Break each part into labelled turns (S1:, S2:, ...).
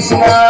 S1: Krishna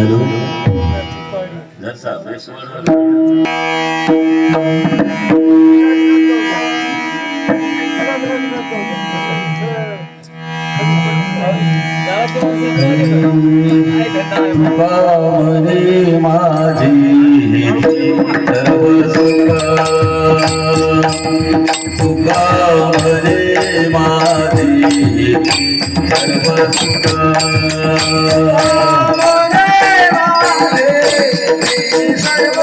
S1: hello माझे माझी सर्व सर्व सुख.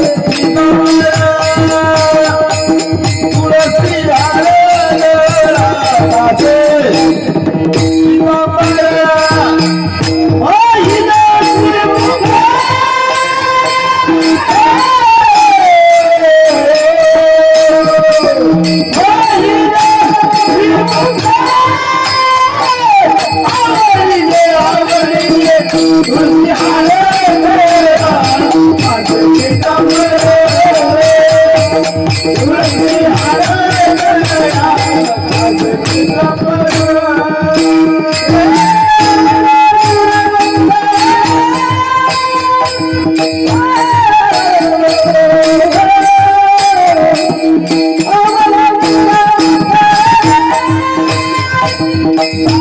S1: Thank you. Música